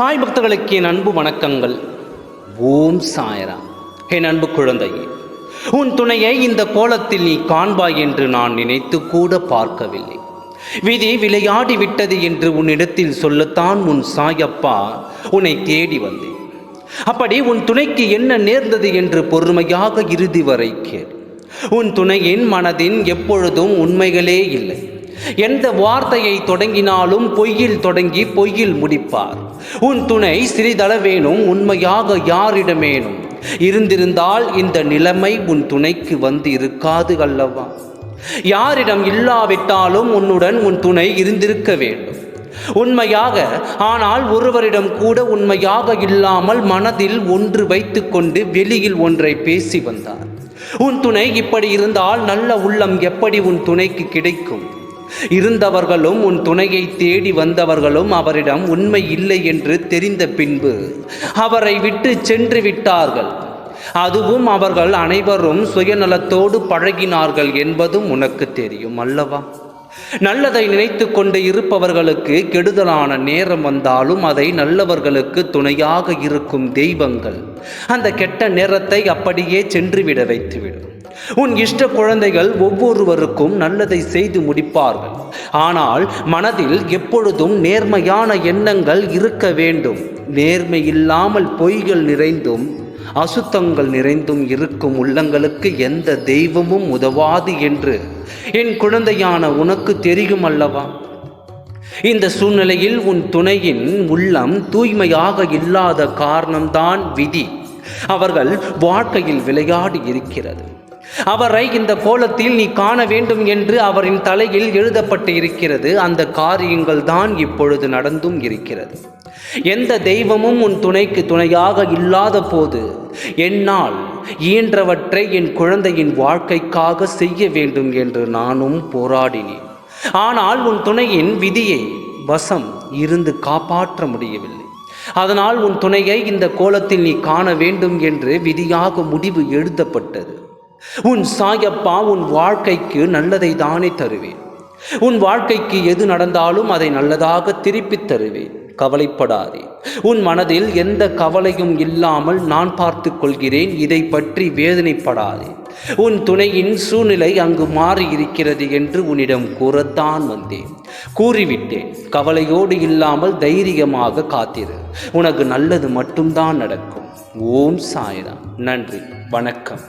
சாய் பக்தர்களுக்கு என் அன்பு வணக்கங்கள். ஓம் சாயரா என் அன்பு குழந்தையே உன் துணையை இந்த கோலத்தில் நீ காண்பாய் என்று நான் நினைத்து கூட பார்க்கவில்லை. விதி விளையாடி விட்டது என்று உன்னிடத்தில் சொல்லத்தான் உன் சாயப்பா உன்னை தேடி வந்தேன். அப்படி உன் துணைக்கு என்ன நேர்ந்தது என்று பொறுமையாக இறுதி வரை கேள். உன் துணையின் மனதின் எப்பொழுதும் உண்மைகளே இல்லை. எந்த வார்த்தையை தொடங்கினாலும் பொய்யில் தொடங்கி பொய்யில் முடிப்பார். உன் துணை சிறிதளவேனும் உண்மையாக யாரிடமேனும். இருந்திருந்தால் இந்த நிலைமை உன் துணைக்கு வந்து இருக்காது அல்லவா? யாரிடம் இல்லாவிட்டாலும் உன்னுடன் உன் துணை இருந்திருக்க வேண்டும். உண்மையாக ஆனால் ஒருவரிடம் கூட உண்மையாக இல்லாமல் மனதில் ஒன்று வைத்துக்கொண்டு வெளியில் ஒன்றை பேசி வந்தார். உன் துணை இப்படி இருந்தால் நல்ல உள்ளம் எப்படி உன் துணைக்கு கிடைக்கும்? இருந்தவர்களும் உன் துணையை தேடி வந்தவர்களும் அவரிடம் உண்மை இல்லை என்று தெரிந்த பின்பு அவரை விட்டு சென்று விட்டார்கள். அதுவும் அவர்கள் அனைவரும் சுயநலத்தோடு பழகினார்கள் என்பதும் உனக்கு தெரியும் அல்லவா? நல்லதை நினைத்து கொண்டு இருப்பவர்களுக்கு கெடுதலான நேரம் வந்தாலும் அதை நல்லவர்களுக்கு துணையாக இருக்கும் தெய்வங்கள் அந்த கெட்ட நேரத்தை அப்படியே சென்றுவிட வைத்துவிடும். உன் இஷ்ட குழந்தைகள் ஒவ்வொருவருக்கும் நல்லதை செய்து முடிப்பார்கள். ஆனால் மனதில் எப்பொழுதும் நேர்மையான எண்ணங்கள் இருக்க வேண்டும். நேர்மை இல்லாமல் பொய்கள் நிறைந்தும் அசுத்தங்கள் நிறைந்தும் இருக்கும் உள்ளங்களுக்கு எந்த தெய்வமும் உதவாது என்று என் குழந்தையான உனக்கு தெரியும் அல்லவா? இந்த சூழ்நிலையில் உன் துணையின் உள்ளம் தூய்மையாக இல்லாத காரணம்தான் விதி. அவர்கள் வாழ்க்கையில் விளையாடி இருக்கிறது. அவரை இந்த கோலத்தில் நீ காண வேண்டும் என்று அவரின் தலையில் எழுதப்பட்டு இருக்கிறது அந்த காரியங்கள் தான் இப்பொழுது நடந்தும் இருக்கிறது. எந்த தெய்வமும் உன் துணைக்கு துணையாக இல்லாத போது என்னால் இயன்றவற்றை என் குழந்தையின் வாழ்க்கைக்காக செய்ய வேண்டும் என்று நானும் போராடினேன். ஆனால் உன் துணையின் விதியை வசம் இருந்து காப்பாற்ற முடியவில்லை. அதனால் உன் துணையை இந்த கோலத்தில் நீ காண வேண்டும் என்று விதியாக முடிவு எழுதப்பட்டது. உன் சாயப்பா உன் வாழ்க்கைக்கு நல்லதை தானே தருவேன். உன் வாழ்க்கைக்கு எது நடந்தாலும் அதை நல்லதாக திருப்பித் தருவேன். கவலைப்படாதே. உன் மனதில் எந்த கவலையும் இல்லாமல் நான் பார்த்து கொள்கிறேன். இதை பற்றி வேதனைப்படாதே. உன் துணையின் சூழ்நிலை அங்கு மாறி இருக்கிறது என்று உன்னிடம் கூறத்தான் வந்தேன். கூறிவிட்டேன். கவலையோடு இல்லாமல் தைரியமாக காத்திரு. உனக்கு நல்லது மட்டும்தான் நடக்கும். ஓம் சாய்ராம். நன்றி. வணக்கம்.